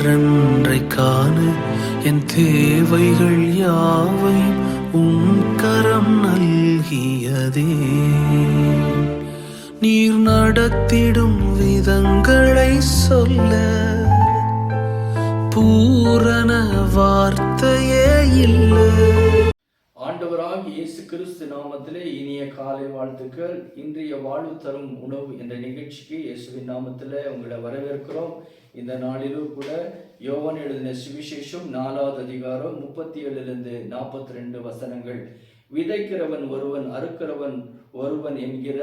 என்றென்றைக்கான என் தேவைகள் யாவை உம் கரம் நல்கியதே. நீர் நடத்திடும் விதங்களை சொல்ல பூரண வார்த்தையே இல்லை. இயேசு கிறிஸ்து நாமத்திலே இனிய காலை வாழ்த்துக்கள். இன்றைய வாழ்வு தரும் உணவு என்ற நிகழ்ச்சிக்கு இயேசுவின் நாமத்தில் உங்களை வரவேற்கிறோம். இந்த நாளிலும் கூட யோவான் எழுதின சுவிசேஷம் நாலாவது அதிகாரம் முப்பத்தி ஏழுலேருந்து நாற்பத்தி ரெண்டு வசனங்கள். விதைக்கிறவன் ஒருவன் அறுக்கிறவன் ஒருவன் என்கிற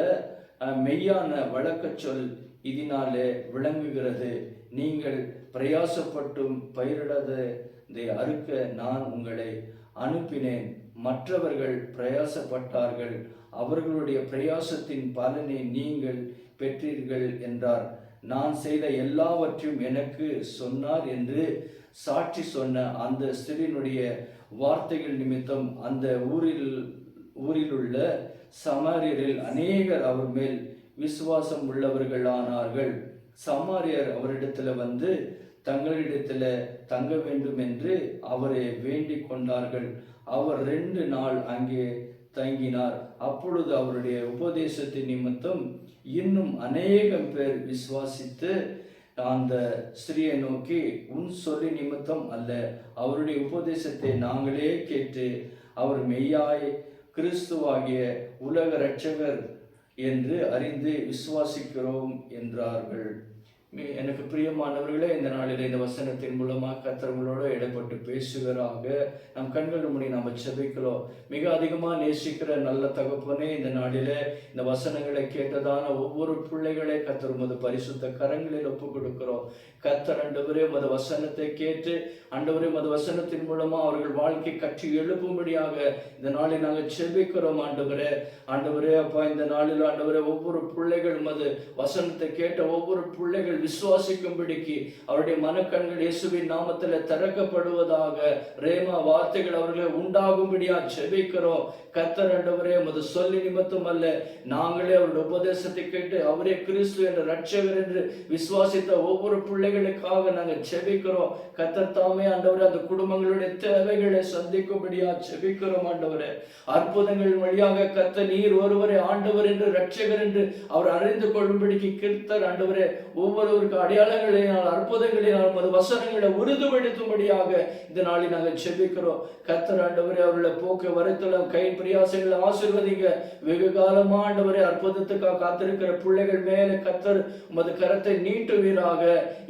மெய்யான வழக்கச் சொல் இதனாலே விளங்குகிறது. நீங்கள் பிரயாசப்பட்டும் பயிரிடாததை அறுக்க நான் உங்களை அனுப்பினேன். மற்றவர்கள் பிரயாசப்பட்டார்கள். அவர்களுடைய பிரயாசத்தின் பலனை நீங்கள் பெற்றீர்கள் என்றார். நான் செய்த எல்லாவற்றையும் எனக்கு சொன்னார் என்று சாட்சி சொன்ன அந்த ஸ்திரீனுடைய வார்த்தைகள் நிமித்தம் அந்த ஊரில் ஊரிலுள்ள சமாரியரில் அநேகர் அவர் மேல் விசுவாசம் உள்ளவர்களானார்கள். சமாரியர் அவரிடத்துல வந்து தங்களிடத்துல தங்க வேண்டும் என்று அவரை வேண்டிக் கொண்டார்கள். அவர் ரெண்டு நாள் அங்கே தங்கினார். அப்பொழுது அவருடைய உபதேசத்தின் நிமித்தம் இன்னும் அநேகம் பேர் விசுவாசித்து அந்த ஸ்திரியை நோக்கி உன் சொல்லி நிமித்தம் அல்ல. அவருடைய உபதேசத்தை நாங்களே கேட்டு அவர் மெய்யாய் கிறிஸ்துவாகிய உலக இரட்சகர் என்று அறிந்து விசுவாசிக்கிறோம் என்றார்கள். எனக்கு பிரியமானவர்களே இந்த நாளில் இந்த வசனத்தின் மூலமாக கத்தவங்களோடு இடப்பட்டு பேசுகிறாங்க நம் கண்கள் முடி நம்ம செபிக்கிறோம் மிக அதிகமாக நேசிக்கிற நல்ல தகப்பனே இந்த நாளில் இந்த வசனங்களை கேட்டதான ஒவ்வொரு பிள்ளைகளை கத்தர் உமது பரிசுத்த கரங்களில் ஒப்பு கொடுக்கிறோம் கத்தர் அண்டவரே உமது வசனத்தை கேட்டு அண்டவரே உமது வசனத்தின் மூலமாக அவர்கள் வாழ்க்கை கற்றி எழுப்பும்படியாக இந்த நாளில் நாங்கள் செபிக்கிறோம் ஆண்டவரே. ஆண்டவரே அப்பா இந்த நாளில் ஆண்டவரே ஒவ்வொரு பிள்ளைகள் உமது வசனத்தை கேட்ட ஒவ்வொரு பிள்ளைகள் விசுவாசிக்கும்படிக்கு அவருடைய மனக்கண்கள் இயேசுவின் நாமத்தில் திறக்கப்படுவதாக ரேமா வார்த்தைகள் அவர்களை உண்டாகும்படியா செபிக்கிறோம் கத்தர் ஆண்டவரே உமது சொல்லி நிமித்தம் அல்ல நாங்களே அவருடைய உபதேசத்தை கேட்டு அவரே கிறிஸ்து என்ற ரட்சகர் என்று விசுவாசித்த ஒவ்வொரு பிள்ளைகளுக்காக நாங்கள் செபிக்கிறோம் கத்தர் தாமே ஆண்டவரே அந்த குடும்பங்களுடைய தேவைகளை சந்திக்கும்படியா செபிக்கிறோம் ஆண்டவரே. அற்புதங்கள் வழியாக கத்த நீர் ஒருவரை ஆண்டவர் என்று ரட்சகர் என்று அவர் அறிந்து கொள்ளும்படிக்கு கிருத்தர் ஆண்டவரே ஒவ்வொரு ஒவ்வொருவருக்கு அடையாளங்களினால் அற்புதங்களினால் மது வசனங்களை உறுதிப்படுத்தும்படியாக இந்த நாளில் நாங்கள் செபிக்கிறோம் கத்தர் ஆண்டவரே அவர்களை போக்க வருத்தலம் கை பிரியாசங்களை ஆசிர்வதிங்க. வெகு காலமா ஆண்டவரே அற்புதத்துக்காக காத்திருக்கிற பிள்ளைகள் மேலே கத்தர் உமது கரத்தை நீட்டுவீராக.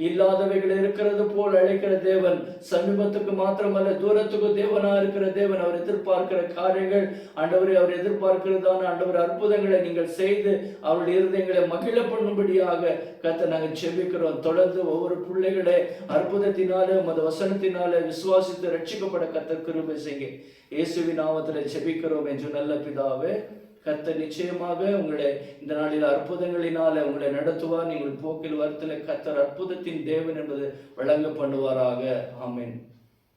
இல்லாதவைகள் இருக்கிறது போல் அழைக்கிற தேவன் சமீபத்துக்கு மாத்திரமல்ல தூரத்துக்கு தேவனா இருக்கிற தேவன் அவர் எதிர்பார்க்கிற காரியங்கள் ஆண்டவரே அவர் எதிர்பார்க்கிறதான ஆண்டவர் அற்புதங்களை நீங்கள் செய்து அவருடைய இருதயங்களை மகிழ பண்ணும்படியாக கத்த நாங்கள் செபிக்கிறோம். தொடர்ந்து ஒவ்வொரு பிள்ளைகளே அற்புதத்தினாலே உமது வசனத்தினாலே விசுவாசித்து ரட்சிக்கப்பட கத்த கிருபை செய்ய இயேசுவி நாமத்தில் செபிக்கிறோம் என்று நல்ல பிதாவே கத்த நிச்சயமாக உங்களை இந்த நாளில் அற்புதங்களினால உங்களை நடத்துவார். நீங்கள் போக்கில் வரத்தில் கத்தர் அற்புதத்தின் தேவன் என்பது வழங்க பண்ணுவாராக. ஆமென்.